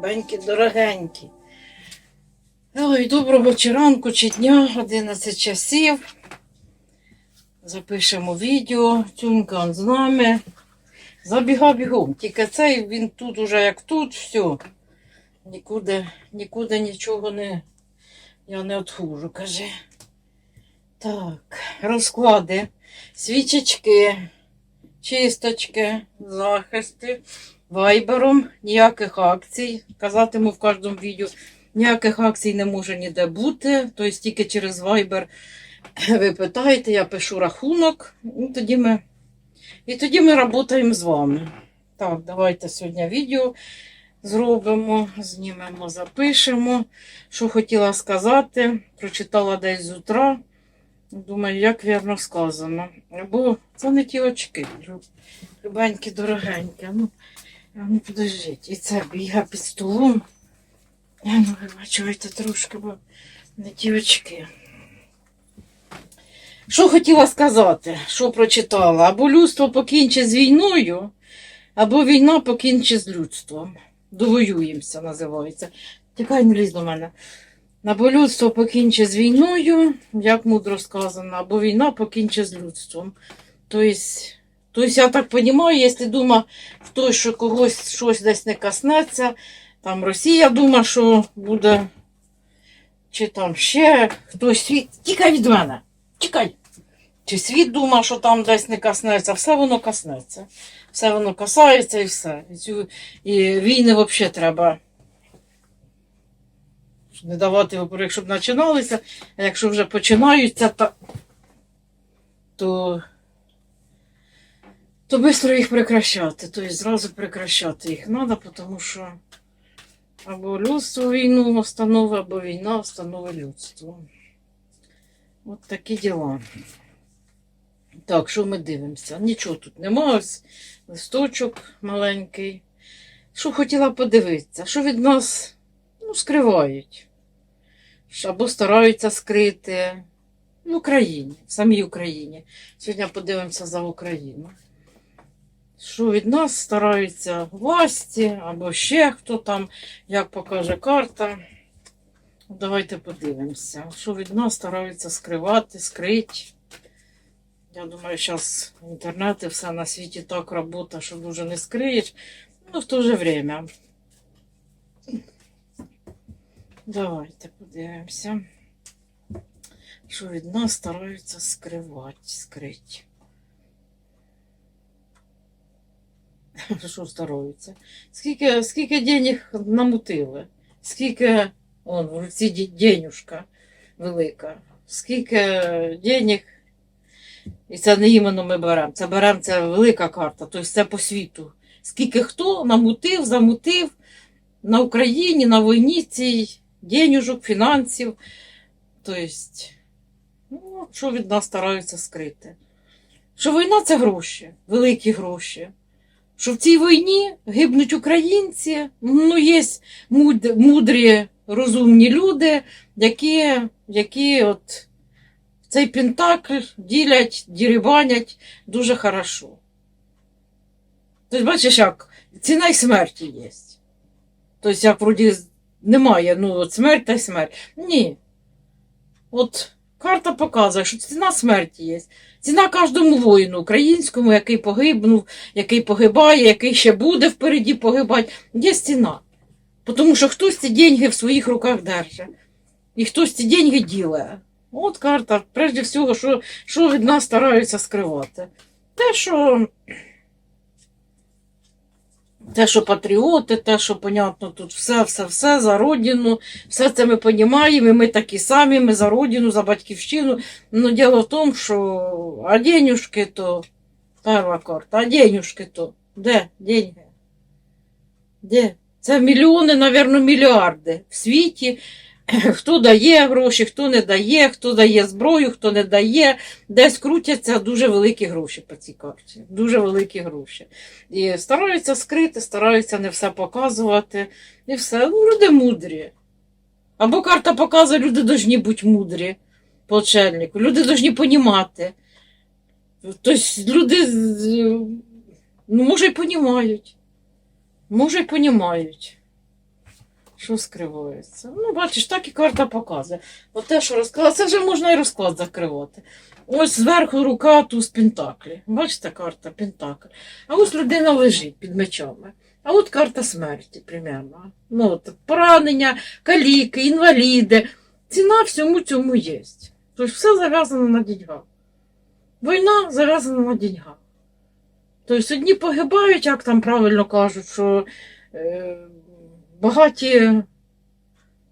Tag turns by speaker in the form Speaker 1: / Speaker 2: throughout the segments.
Speaker 1: Любенькі, дорогенькі. Ой, доброго чи ранку, чи дня, 11 часів. Запишемо відео. Тюнька з нами. Забіга бігом. Тільки цей він тут уже як тут, все. Нікуди, нікуди нічого не. Я не отхужу, каже. Так, розклади, свічечки, чисточки, захисти. Вайбером ніяких акцій. Казатиму в кожному відео. Ніяких акцій не може ніде бути. Тобто тільки через Viber ви питаєте, я пишу рахунок, і тоді ми, і тоді ми працюємо з вами. Так, давайте сьогодні відео зробимо, знімемо, запишемо. Що хотіла сказати, прочитала десь з утра. Думаю, як вірно сказано. Бо це не ті очки. Любенькі, дорогенькі. Ну, ну подождіть, і це бігає під столом. А ну, вибачайте трошки, бо не ті очки. Що хотіла сказати, що прочитала? Або людство покінчить з війною, або війна покінчить з людством. Довоюємося, називається. Тікай, не лізь до мене. Або людство покінчить з війною, як мудро сказано, або війна покінчить з людством. Тобто, тобто я так розумію, якщо думає хтось, що когось щось десь не коснеться, там Росія думає, що буде, чи там ще хтось світ. Тікай від мене, тікай. Чи світ думає, що там десь не коснеться, все воно коснеться. Все воно касається і все. І, цю, і війни взагалі треба не давати вибори, щоб починалися, а якщо вже починаються, то, то, то швидко їх прекращати. Тобто зразу прекращати їх треба, тому що або людство війну встановить, або війна встановить людство. От такі діла. Так, що ми дивимося? Нічого тут нема, ось листочок маленький. Що хотіла подивитися, що від нас ну, скривають. Або стараються скрити в Україні, в самій Україні. Сьогодні подивимося за Україну. Що від нас стараються власті, або ще хто там, як покаже карта. Давайте подивимося, що від нас стараються скривати, скрити. Я думаю, зараз в інтернеті все на світі так робота, що дуже не скриєш. Ну, в то же время. Давайте подивимося, що від нас стараються скривати, скрити. Що стараються? Скільки, скільки денег намутили? Скільки, он, в руці денюшка велика. Скільки денег і це не іменно ми беремо. Це беремо це велика карта, тобто це по світу. Скільки хто намутив, замутив на Україні, на війні цій денюжок, фінансів. Тобто, ну, що від нас стараються скрити? Що війна це гроші, великі гроші. Що в цій війні гибнуть українці, ну, є мудрі, розумні люди, які, які от цей пентакль ділять, дірібанять дуже хорошо. Тобто, бачиш, як ціна й смерті є. Тобто, як вроді немає, ну, от смерть та й смерть. Ні. От карта показує, що ціна смерті є. Ціна кожному воїну українському, який погибнув, який погибає, який ще буде впереді погибати. Є ціна. Тому що хтось ці деньги в своїх руках держить. І хтось ці деньги ділає. От карта, прежде всього, що, що від нас стараються скривати. Те, що. Те, що патріоти, те, що, понятно, тут все, все, все за родину, все це ми розуміємо, і ми такі самі, ми за родину, за батьківщину. Ну, діло в тому, що а денюшки то, перша карта, а денюшки то, де деньги? Де? Це мільйони, мабуть, мільярди в світі. Хто дає гроші, хто не дає, хто дає зброю, хто не дає. Десь крутяться дуже великі гроші по цій карті. Дуже великі гроші. І стараються скрити, стараються не все показувати. І все. Ну, люди мудрі. Або карта показує, люди повинні бути мудрі по очельнику. Люди повинні понімати. Тобто люди, ну, може, й понімають. Може, й понімають. Що скривається? Ну, бачиш, так і карта показує. От те, що розклад, це вже можна і розклад закривати. Ось зверху рука туз Пентаклі. Бачите, карта Пентакль. А ось людина лежить під мечами. А от карта смерті, примерно. Ну, от, поранення, каліки, інваліди. Ціна всьому цьому є. Тобто все зав'язано на деньгах. Війна зав'язана на деньгах. Тобто одні погибають, як там правильно кажуть, що е, багаті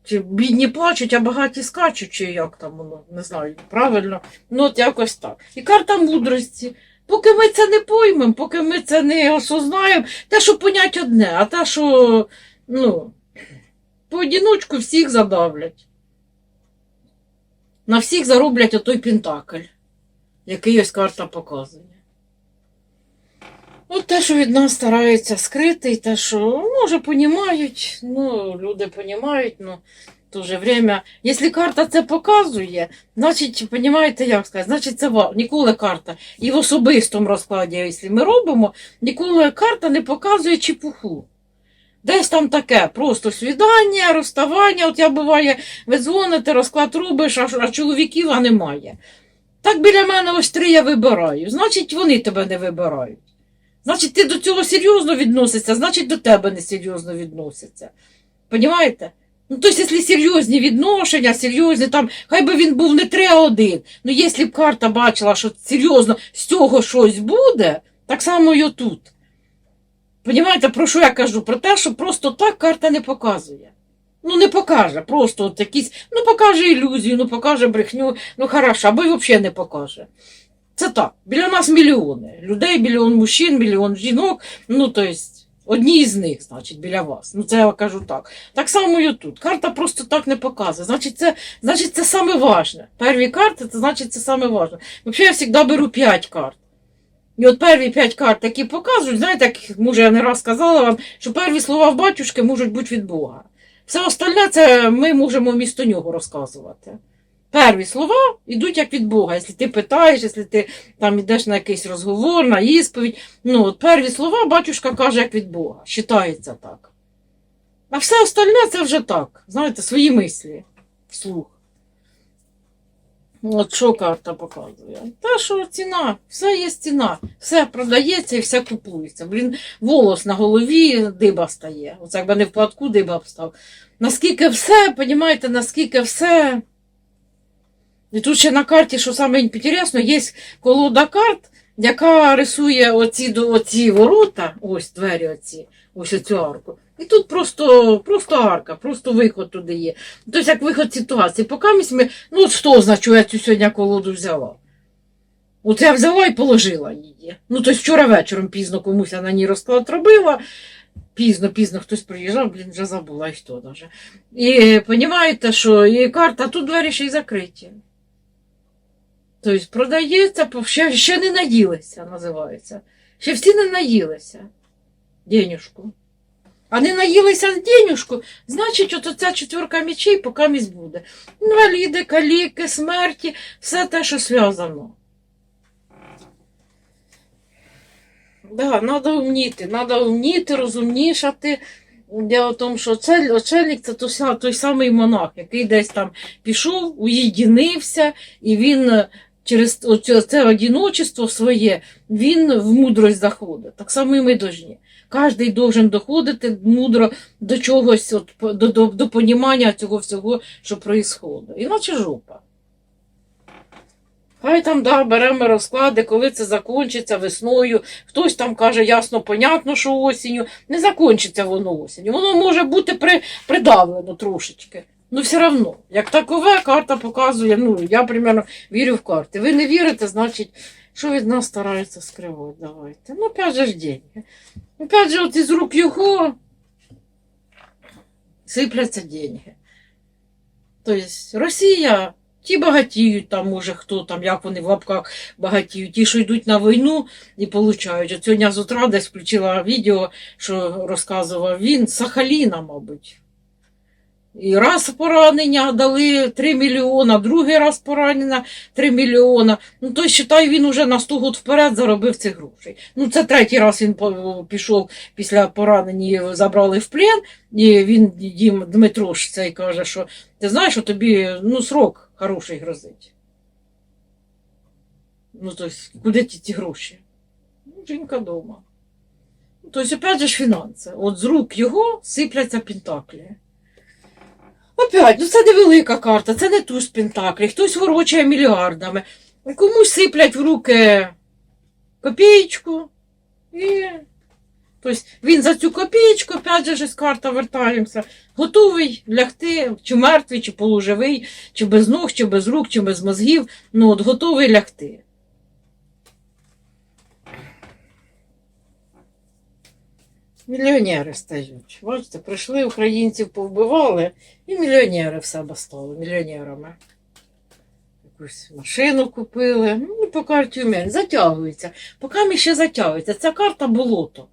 Speaker 1: чи бідні плачуть, а багаті скачуть, чи як там воно, не знаю, правильно. Ну, от якось так. І карта мудрості. Поки ми це не поймемо, поки ми це не осознаємо, те, що понять одне, а те, що ну, поодіночку всіх задавлять. На всіх зароблять отой пентакль, який ось карта показує. От те, що від нас стараються скрити, і те, що, може, понімають, ну, люди понімають, ну, то же время, якщо карта це показує, значить, понімаєте, як сказати, значить, це ніколи карта. І в особистому розкладі, якщо ми робимо, ніколи карта не показує чепуху. Десь там таке, просто свідання, розставання. От я буває, ви дзвоните, розклад робиш, а, а чоловіків а немає. Так біля мене ось три я вибираю. Значить, вони тебе не вибирають. Значить, ти до цього серйозно відносишся, значить, до тебе не серйозно відносяться. Понімаєте? Ну, тобто, якщо серйозні відношення, серйозні там, хай би він був не три, а один. Ну, якщо б карта бачила, що серйозно з цього щось буде, так само і отут. Понімаєте, про що я кажу? Про те, що просто так карта не показує. Ну, не покаже, просто от якісь, ну покаже ілюзію, ну покаже брехню, ну хорошо, або й взагалі не покаже. Це так. Біля нас мільйони. Людей, мільйон мужчин, мільйон жінок. Ну, то есть, одні із них, значить, біля вас. Ну, це я кажу так. Так само і тут. Карта просто так не показує. Значить, це, значить, це саме важне. Перві карти, це значить, це саме важне. Взагалі, я завжди беру 5 карт. І от перві 5 карт, які показують, знаєте, як може я не раз казала вам, що перві слова в батюшки можуть бути від Бога. Все остальне це ми можемо вмісто нього розказувати. Перві слова йдуть як від Бога. Якщо ти питаєш, якщо ти там йдеш на якийсь розговор, на ісповідь, ну от перві слова батюшка каже як від Бога. Считається так. А все остальне це вже так. Знаєте, свої мислі вслух. От що карта показує? Та що ціна, все є ціна, все продається і все купується. Блін, волос на голові диба стає. Оце якби не в платку диба б став. Наскільки все, понімаєте, наскільки все. І тут ще на карті, що саме інтересно, є колода карт, яка рисує оці, оці ворота, ось двері оці, ось оцю арку. І тут просто, просто арка, просто виход туди є. Тобто як виход ситуації. Поки ми, ну от що значить, я цю сьогодні колоду взяла. От я взяла і положила її. Ну, тобто вчора вечором пізно комусь я на ній розклад робила. Пізно, пізно хтось приїжджав, блін, вже забула і хто даже. І розумієте, що і карта, тут двері ще й закриті. Тобто продається, ще, ще не наїлися, називається. Ще всі не наїлися денюжку. А не наїлися денюжку, значить, от оця четверка мечей поки місь буде. Інваліди, каліки, смерті, все те, що зв'язано. Да, треба вміти, треба вміти, розумнішати. Дело в тому, що очельник це той, той самий монах, який десь там пішов, уєдинився, і він через це одіночество своє, він в мудрость заходить. Так само і ми должні. Кожен должен доходити мудро до чогось, от, до, до, до понімання цього всього, що відбувається. Іначе жопа. Хай там да, беремо розклади, коли це закінчиться весною. Хтось там каже, ясно, понятно, що осінню. Не закінчиться воно осінню. Воно може бути при, придавлено трошечки. Ну, все одно, як такове, карта показує, ну, я примерно вірю в карти. Ви не вірите, значить, що від нас стараються скривати, давайте. Ну, опять же ж деньги. Опять же, от із рук його сипляться деньги. Тобто, Росія, ті багатіють, там, може, хто там, як вони в лапках багатіють, ті, що йдуть на війну і получають. От сьогодні з утра десь включила відео, що розказував він, Сахаліна, мабуть. І раз поранення дали 3 мільйона, другий раз поранення 3 мільйона. Ну, то считай, він уже на 100 год вперед заробив цих грошей. Ну, це третій раз він пішов після поранення, забрали в плен, і він їм Дмитро ж цей каже, що ти знаєш, що тобі ну, срок хороший грозить. Ну, тобто, куди ті ті гроші? Ну, жінка вдома. Тобто, опять же ж фінанси. От з рук його сипляться пентаклі. Опять, ну це не велика карта, це не туз пентаклі. Хтось ворочає мільярдами. Комусь сиплять в руки копієчку. І... Тобто він за цю копієчку, опять же з карта вертаємося, готовий лягти, чи мертвий, чи полуживий, чи без ног, чи без рук, чи без мозгів. Ну, от готовий лягти. Мільйонери стають. Бачите, прийшли українців, повбивали, і мільйонери себе стали мільйонерами. Якусь машину купили. Ну, по карті вміють. Затягується. Поки ми ще затягується. Ця карта болото.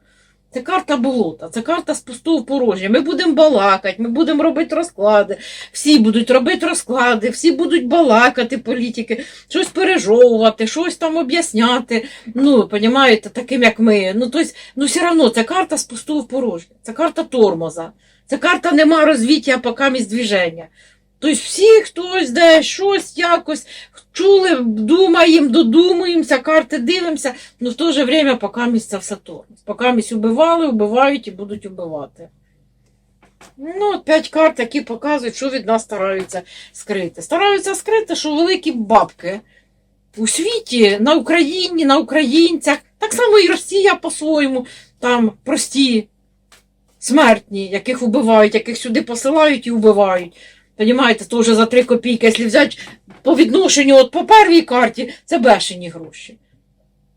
Speaker 1: Це карта болота, це карта з пустого порожня. Ми будемо балакати, ми будемо робити розклади. Всі будуть робити розклади, всі будуть балакати політики, щось пережовувати, щось там об'ясняти. Ну, розумієте, таким як ми. Ну, тобто, ну все одно це карта з пустого порожня, це карта тормоза, це карта нема розвиття поки місь движення. Тобто всі хтось десь щось якось чули, думаємо, додумуємося, карти дивимося, але в то же время поки місць це все тормоз. Поки місць убивали, убивають і будуть убивати. Ну, от п'ять карт, які показують, що від нас стараються скрити. Стараються скрити, що великі бабки у світі, на Україні, на українцях, так само і Росія по-своєму, там прості, смертні, яких вбивають, яких сюди посилають і вбивають. Понімаєте, то вже за три копійки, якщо взяти по відношенню от по первій карті, це бешені гроші.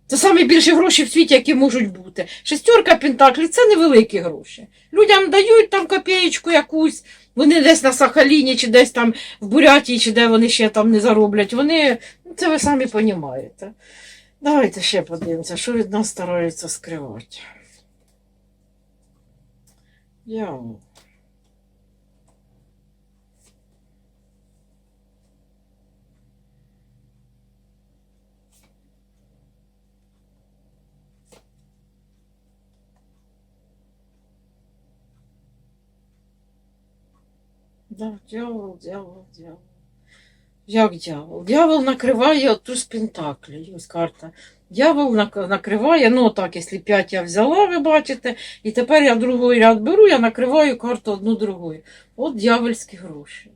Speaker 1: Це самі більші гроші в світі, які можуть бути. Шестерка пентаклів це невеликі гроші. Людям дають там копієчку якусь, вони десь на Сахаліні, чи десь там в Бурятії, чи де вони ще там не зароблять. Вони, ну це ви самі розумієте. Давайте ще подивимося, що від нас стараються скривати. Дьявол. Дьявол, дьявол, дьявол. Як дьявол? Дьявол накриває оту з пентаклі. Ось карта. Дьявол накриває, ну так, якщо 5 я взяла, ви бачите, і тепер я другий ряд беру, я накриваю карту одну другою. От дьявольські гроші.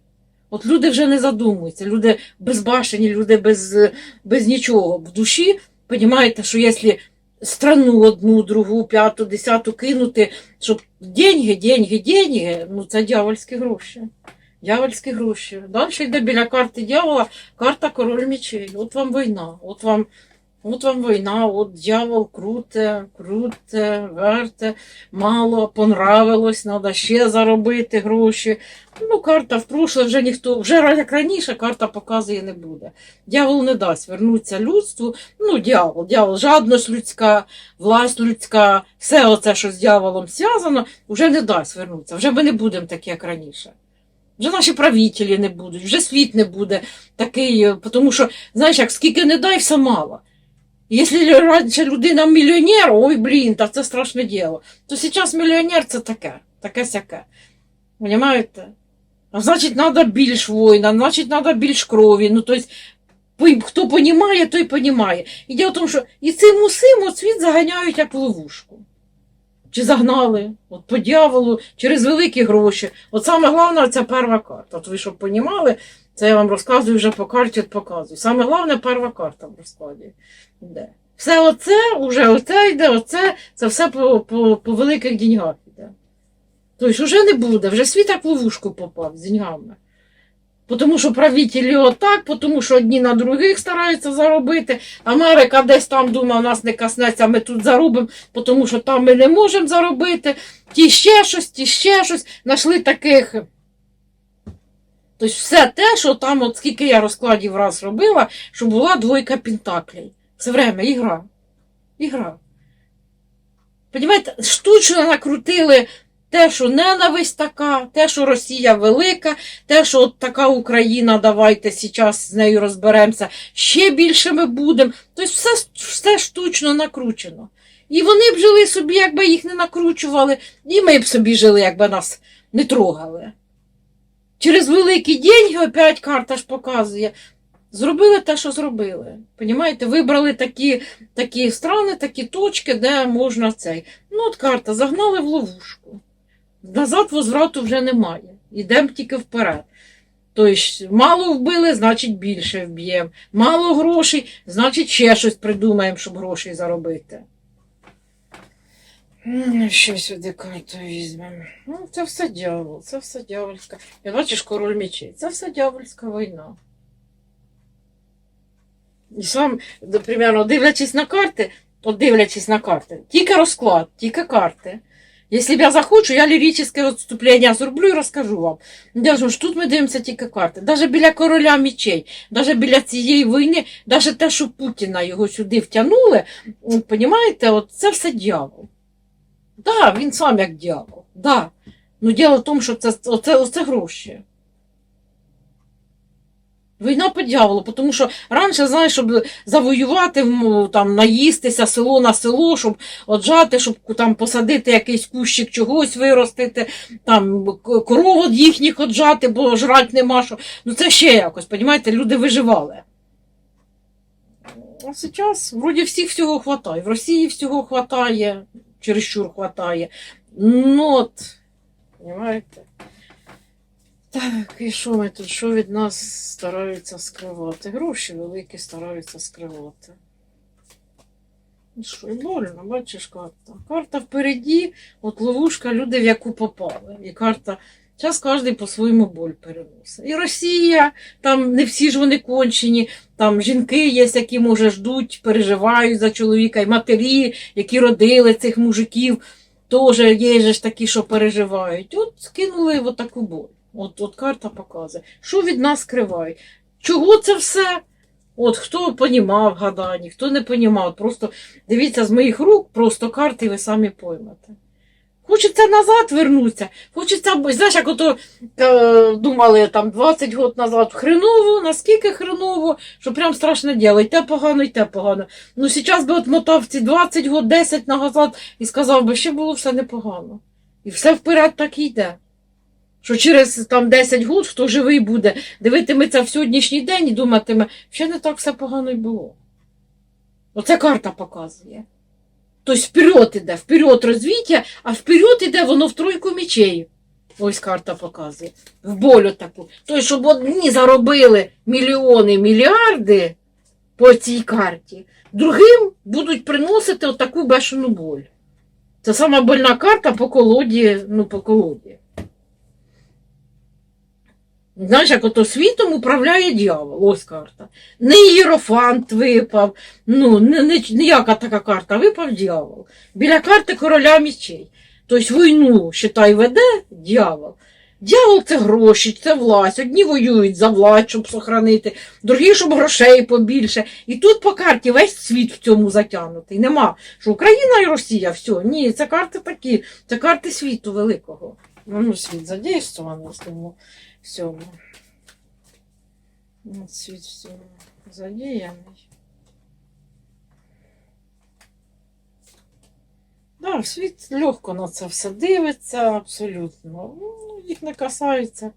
Speaker 1: От люди вже не задумуються, люди безбашені, люди без, без нічого. В душі, розумієте, що якщо страну одну, другу, п'яту, десяту кинути, щоб деньги, деньги, деньги, ну це дьявольські гроші. Дьявольські гроші. Далі йде біля карти дьявола, карта король мечей. От вам війна, от вам, от вам війна, от дьявол круте, круте, верте, мало, понравилось, треба ще заробити гроші. Ну, карта в вже ніхто, вже як раніше карта показує не буде. Дьявол не дасть вернутися людству. Ну, дьявол, дьявол, жадність людська, власть людська, все оце, що з дьяволом зв'язано, вже не дасть вернутися. Вже ми не будемо такі, як раніше. Вже наші правителі не будуть, вже світ не буде такий, е, тому що, знаєш, як скільки не дай, все мало. Якщо раніше людина мільйонер, ой, блін, та це страшне діло, то зараз мільйонер це таке, таке сяке. Понимаєте? А значить, треба більш воїна, значить, треба більш крові. Ну, тобто, хто понімає, той понімає. І діло в тому, що і цим усім світ заганяють як ловушку. Чи загнали, от по дьяволу, через великі гроші. От саме головне це перша карта. От ви щоб понімали, це я вам розказую вже по карті, от показую. Саме головне перша карта в розкладі. Йде. Все оце, уже оце йде, оце, це все по, по, по великих деньгах йде. Тобто вже не буде, вже світ як в ловушку попав з деньгами. Тому що правителі отак, тому що одні на других стараються заробити. Америка десь там думає, нас не коснеться, ми тут заробимо, тому що там ми не можемо заробити. Ті ще щось, ті ще щось. Нашли таких. Тобто все те, що там, от скільки я розкладів раз робила, що була двойка пентаклей. Все время ігра. Ігра. Понімаєте, штучно накрутили те, що ненависть така, те, що Росія велика, те, що от така Україна, давайте зараз з нею розберемося, ще більше ми будемо. Тобто все, все штучно накручено. І вони б жили собі, якби їх не накручували, і ми б собі жили, якби нас не трогали. Через великі деньги опять карта ж показує. Зробили те, що зробили. Понімаєте? Вибрали такі, такі страни, такі точки, де можна цей. Ну, от карта, загнали в ловушку. Назад возврату вже немає. Йдемо тільки вперед. Тобто, мало вбили, значить більше вб'ємо. Мало грошей, значить ще щось придумаємо, щоб грошей заробити. М, Ще сюди карту візьмемо. Ну, це все дьявол, це все дьявольська. Я бачиш король мечей. Це все дьявольська війна. І сам, дивлячись на карти, от дивлячись на карти, тільки розклад, тільки карти. Якщо я захочу, я ліричне відступлення зроблю і розкажу вам. Я ж тут ми дивимося тільки карти. Навіть біля короля мечей, навіть біля цієї війни, навіть те, що Путіна його сюди втягнули, розумієте, от це все дьявол. Так, да, він сам як дьявол. Да. Ну, діло в тому, що це, оце, оце гроші. Війна по дьяволу, тому що раніше, знаєш, щоб завоювати, там, наїстися село на село, щоб отжати, щоб там посадити якийсь кущик чогось виростити, там к- коров от їхніх отжати, бо жрать нема що. Ну це ще якось, розумієте, люди виживали. А зараз вроді всіх всього хватає. В Росії всього хватає, чересчур хватає. Ну от, розумієте? Так, і що ми тут? Що від нас стараються скривати? Гроші великі стараються скривати. І що, больно, бачиш карта. Карта впереді, от ловушка, люди в яку попали. І карта. Зараз кожен по-своєму боль переносить. І Росія, там не всі ж вони кончені, там жінки є, які, може, ждуть, переживають за чоловіка, і матері, які родили цих мужиків, теж є ж такі, що переживають. От скинули таку боль. От, от карта показує. Що від нас скривають? Чого це все? От хто понімав гадання, хто не понімав. Просто дивіться з моїх рук, просто карти, ви самі поймете. Хочеться назад вернутися. Хочеться, знаєш, як ото е, думали там 20 років назад хреново, наскільки хреново, що прям страшне діло, і те погано, і те погано. Ну, зараз би от мотав ці 20 років, 10 назад і сказав би, ще було все непогано. І все вперед так і йде. Що через там 10 років, хто живий буде, дивитиметься в сьогоднішній день і думатиме, ще не так все погано й було. Оце карта показує. Тобто вперед іде, вперед розвіття, а вперед іде воно в тройку мечей. Ось карта показує. В болю таку. Тобто, щоб одні заробили мільйони, мільярди по цій карті, другим будуть приносити отаку бешену боль. Це сама больна карта по колоді, ну, по колоді. Знаєш, як ото світом управляє дьявол, ось карта. Не іерофант випав, ну, не, не, ніяка така карта, випав дьявол. Біля карти короля мічей. Тобто війну, считай, веде дьявол. Дьявол це гроші, це власть. Одні воюють за власть, щоб сохранити, другі, щоб грошей побільше. І тут по карті весь світ в цьому затягнутий. Нема. Що Україна і Росія, все. Ні, це карти такі, це карти світу великого. Ну, світ задействований цьому всьому. Ну, Світ в цьому задіяний. Да, світ легко на це все дивиться, абсолютно. Ну, їх не касається.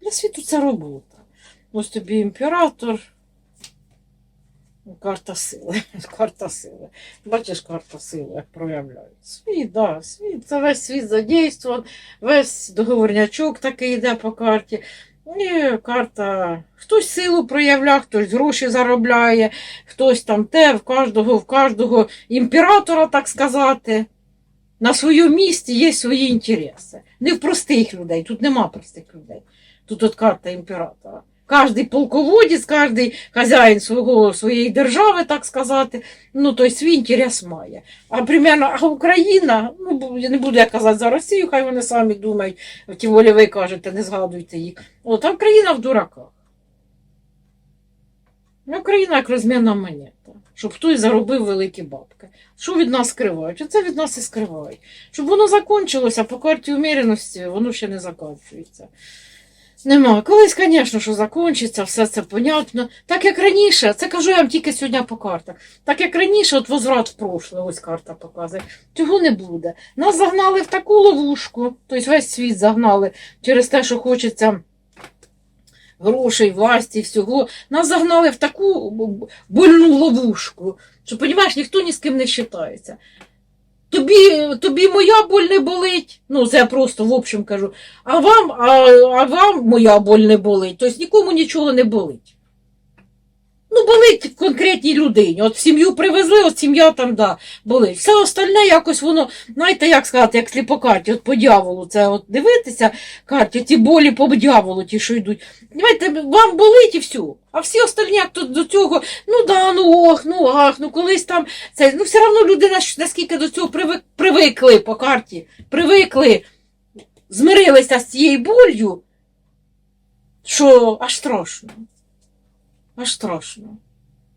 Speaker 1: Для світу це робота. Ось тобі імператор. Карта сили. Карта сили. Бачиш, карта сили, як проявляють. Світ, да, світ. Це весь світ задействован, весь договорнячок такий йде по карті. І карта. Хтось силу проявляє, хтось гроші заробляє, хтось там те, в кожного, в кожного імператора, так сказати. На своєму місці є свої інтереси. Не в простих людей, тут нема простих людей. Тут от карта імператора. Кожний полководець, кожний хазяїн свого, своєї держави, так сказати, ну, той свій інтерес має. А примерно, а Україна, ну, не буду я казати за Росію, хай вони самі думають, тим волі ви кажете, не згадуйте їх. От, а Україна в дураках. Україна як розмінна монета. щоб хтось заробив великі бабки. Що від нас скривають? Оце від нас і скривають. Щоб воно закінчилося по карті уміреності, воно ще не закінчується. Нема. Колись, звісно, що закінчиться, все це понятно. Так як раніше, це кажу я вам тільки сьогодні по картах. Так як раніше, от возврат в прошле, ось карта показує, цього не буде. Нас загнали в таку ловушку, тобто весь світ загнали через те, що хочеться грошей, власті, всього. Нас загнали в таку больну ловушку, що, розумієш, ніхто ні з ким не вважається. Тобі, тобі моя боль не болить. Ну, це я просто в общем кажу. А вам, а, а вам моя боль не болить. Тобто нікому нічого не болить. Ну, болить конкретній людині. От сім'ю привезли, от сім'я там, да, болить. Все остальне якось воно, знаєте, як сказати, як сліпокарті, от по дьяволу, це от дивитися карті, ті болі по дьяволу, ті, що йдуть. Знаєте, вам болить і все. А всі остальні, як до цього, ну да, ну ох, ну ах, ну колись там це, ну все одно людина ж наскільки до цього привик, привикли по карті, привикли, змирилися з цією болью, що аж страшно. Аж страшно.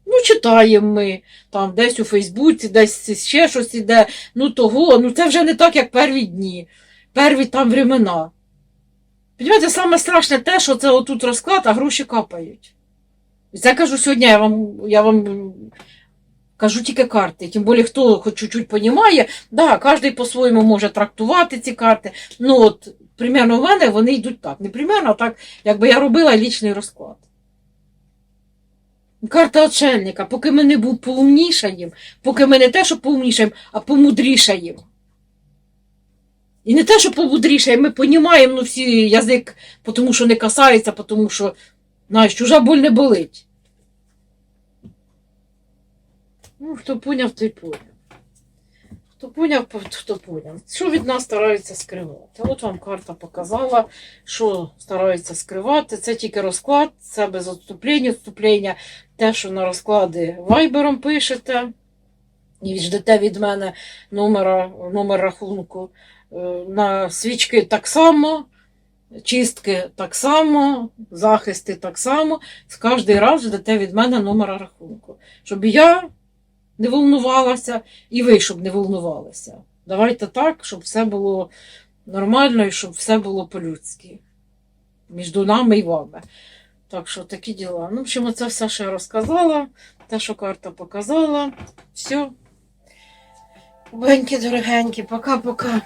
Speaker 1: Ну, читаємо ми там десь у Фейсбуці, десь ще щось іде. Ну того, ну це вже не так, як перві дні, перві там времена. Понимаєте, саме страшне те, що це отут розклад, а гроші капають. Це кажу сьогодні, я вам, я вам кажу тільки карти. Тим більше, хто хоч чуть-чуть понімає, да, кожен по-своєму може трактувати ці карти. Ну, от, примерно в мене вони йдуть так. Не примерно, а так, якби я робила лічний розклад. Карта отшельника, поки ми не був поумнішаєм, поки ми не те, що поумнішаєм, а помудрішаєм. І не те, що помудрішаєм, ми понімаємо ну, всі язик, тому що не касається, тому що, знаєш, чужа боль не болить. Ну, хто поняв, той поняв. Хто поняв, хто поняв. Що від нас стараються скривати? От вам карта показала, що стараються скривати. Це тільки розклад, це без відступлення, відступлення. Те, що на розклади вайбером пишете, і ждете від мене номера, номер рахунку. Е, На свічки так само, чистки так само, захисти так само. Кожний раз ждете від мене номера рахунку. Щоб я не волнувалася, і ви, щоб не волнувалися. Давайте так, щоб все було нормально і щоб все було по-людськи. Між нами і вами. Так що такі діла. Ну, в общем, це все, я розказала, те, що карта показала. Все. Беньки, дорогенькі, пока-пока.